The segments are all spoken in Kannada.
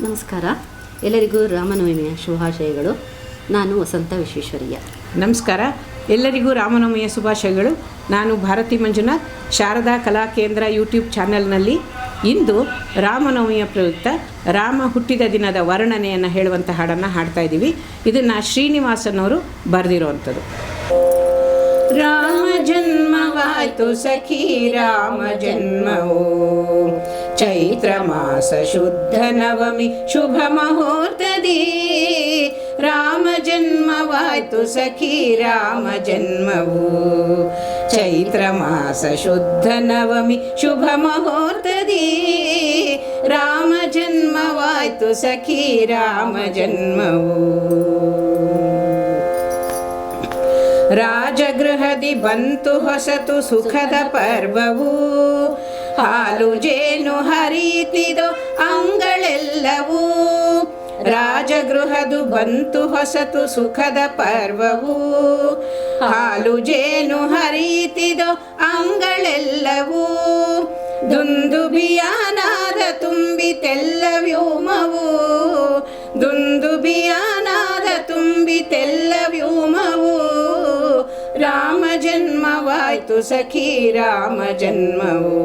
ನಮಸ್ಕಾರ. ಎಲ್ಲರಿಗೂ ರಾಮನವಮಿಯ ಶುಭಾಶಯಗಳು. ನಾನು ವಸಂತ ವಿಶ್ವೇಶ್ವರಯ್ಯ. ನಮಸ್ಕಾರ. ಎಲ್ಲರಿಗೂ ರಾಮನವಮಿಯ ಶುಭಾಶಯಗಳು. ನಾನು ಭಾರತಿ ಮಂಜುನಾಥ್ ಶಾರದಾ ಕಲಾ ಕೇಂದ್ರ ಯೂಟ್ಯೂಬ್ ಚಾನೆಲ್ನಲ್ಲಿ ಇಂದು ರಾಮನವಮಿಯ ಪ್ರಯುಕ್ತ ರಾಮ ಹುಟ್ಟಿದ ದಿನದ ವರ್ಣನೆಯನ್ನು ಹೇಳುವಂಥ ಹಾಡನ್ನು ಹಾಡ್ತಾ ಇದ್ದೀವಿ. ಇದನ್ನು ಶ್ರೀನಿವಾಸನವರು ಬರೆದಿರುವಂಥದ್ದು. ರಾಮ ಜನ್ಮವಾಯ್ತು ಸಖಿ ರಾಮ ಜನ್ಮವು. ಚೈತ್ರ ಮಾಸ ಶುದ್ಧ ನವಮಿ ಶುಭ ಮುಹೂರ್ತದಿ ರಾಮ ಜನ್ಮವಾಯ್ತು ಸಖಿ ರಾಮ ಜನ್ಮವು ಚೈತ್ರ ಮಾಸ ಶುದ್ಧ ನವಮಿ ಶುಭ ಮುಹೂರ್ತದಿ ರಾಮ ಜನ್ಮವಾಯ್ತು ಸಖಿ ರಾಮ ಜನ್ಮವು ರಾಜಗೃಹದಿ ಬಂತು ಹೊಸತು ಸುಖದ ಪರ್ವವು ಹಾಲು ಜೇನು ಹರಿತಿದೋ ಅಂಗಳೆಲ್ಲವೂ ರಾಜಗೃಹದು ಬಂತು ಹೊಸತು ಸುಖದ ಪರ್ವವು. ಹಾಲು ಜೇನು ಹರಿತಿದೋ ಅಂಗಳೆಲ್ಲವೂ ದುಂದುಬಿಯಾನಾದ ತುಂಬಿ ತುಂಬಿತೆಲ್ಲ ವ್ಯೋಮವು. ದುಂದುಬಿಯಾನಾದ ಜನ್ಮವಾಯ್ತು ಸಖಿ ರಾಮ ಜನ್ಮವು.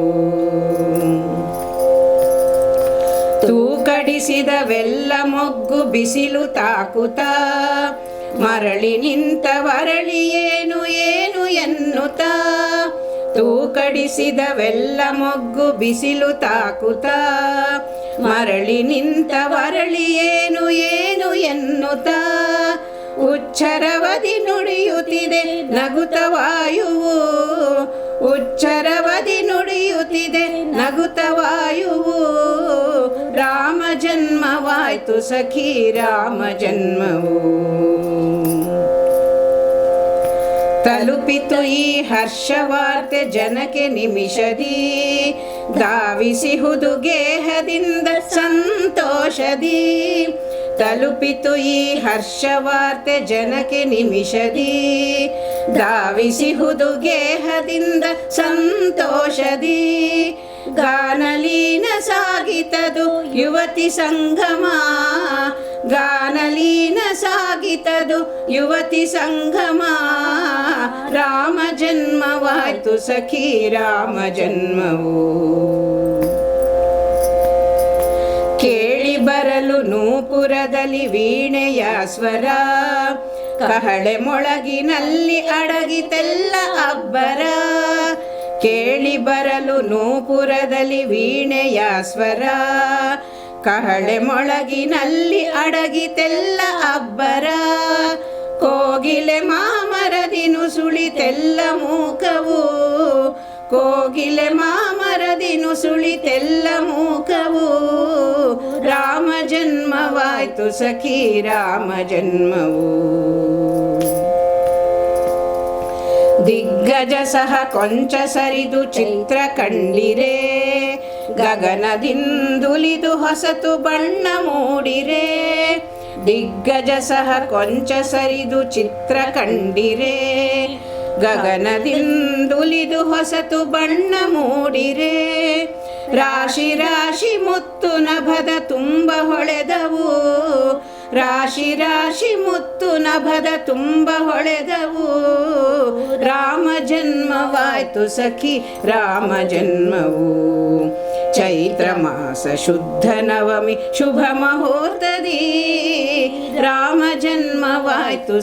ತೂಕಡಿಸಿದವೆಲ್ಲ ಮೊಗ್ಗು ಬಿಸಿಲು ತಾಕುತ. ಮರಳಿ ನಿಂತ ವರಳಿ ಏನು ಏನು ಎನ್ನುತ್ತ ತೂಕಡಿಸಿದವೆಲ್ಲ ಮೊಗ್ಗು ಬಿಸಿಲು ತಾಕುತ. ಮರಳಿ ನಿಂತ ವರಳಿ ಏನು ಏನು ಎನ್ನುತ್ತ ಉಚ್ಚರವದಿ ನುಡಿಯುತ್ತಿದೆ ನಗುತ ವಾಯುವು. ಉಚ್ಚರವದಿ ನುಡಿಯುತ್ತಿದೆ, ನಗುತ ವಾಯುವು. ರಾಮ ಜನ್ಮವಾಯ್ತು ಸಖಿ, ರಾಮ ಜನ್ಮವು. ತಲುಪಿತು ಈ ಹರ್ಷವಾರ್ತೆ ಜನಕ್ಕೆ ನಿಮಿಷದಿ. ಧಾವಿಸಿಹುದು ಗೇಹದಿಂದ ಸಂತೋಷದಿ. ತಲುಪಿತು ಈ ಹರ್ಷವಾರ್ತೆ ಜನಕ್ಕೆ ನಿಮಿಷದಿ. ಧಾವಿಸಿಹುದು ಗೇಹದಿಂದ ಸಂತೋಷದಿ. ಗಾನಲೀನ ಸಾಗಿತದು ಯುವತಿ ಸಂಗಮ. ಗಾನಲೀನ ಸಾಗಿತದು ಯುವತಿ ಸಂಗಮ. ರಾಮ ಜನ್ಮವಾಯ್ತು ಸಖಿ, ರಾಮ ಜನ್ಮವು. ಕೇಳಿ ಬರಲು ನೂಪುರದಲ್ಲಿ ವೀಣೆಯ ಸ್ವರ. ಕಹಳೆ ಮೊಳಗಿನಲ್ಲಿ ಅಡಗಿತೆಲ್ಲ ಅಬ್ಬರ. ಕೇಳಿ ಬರಲು ನೂಪುರದಲ್ಲಿ ವೀಣೆಯ ಸ್ವರ. ಕಹಳೆ ಮೊಳಗಿನಲ್ಲಿ ಅಡಗಿತೆಲ್ಲ ಅಬ್ಬರ. ಕೋಗಿಲೆ ಮಾಮರದಿನು ಸುಳಿತೆಲ್ಲ ಮೂಕವು. ಕೋಗಿಲೆ ಮಾಮರದಿನು ಸುಳಿತೆಲ್ಲ ಮೂಕವು. ರಾಮ ಜನ್ಮವಾಯ್ತು ಸಖಿ, ರಾಮ ಜನ್ಮವು. ದಿಗ್ಗಜ ಸಹ ಕೊಂಚ ಸರಿದು ಚಿತ್ರ ಕಂಡಿರೆ. ಗಗನದಿಂದುಲಿದು ಹೊಸತು ಬಣ್ಣ ಮೂಡಿರೆ. ದಿಗ್ಗಜ ಸಹ ಕೊಂಚ ಸರಿದು ಚಿತ್ರ ಕಂಡಿರೆ. ಗಗನದಿಂದುಲಿದು ಹೊಸತು ಬಣ್ಣ ಮೂಡಿರೆ. ರಾಶಿ ರಾಶಿ ಮುತ್ತು ನಭದ ತುಂಬ ಹೊಳೆದವು. ರಾಶಿ ರಾಶಿ ಮುತ್ತು ನಭದ ತುಂಬ ಹೊಳೆದವು. ರಾಮ ಜನ್ಮವಾಯ್ತು ಸಖಿ ರಾಮ ಜನ್ಮವು ಚೈತ್ರ ಮಾಸ ಶುದ್ಧ ನವಮಿ ಶುಭ ಮುಹೂರ್ತದಿ ರಾಮ ಜನ್ಮವಾಯ್ತು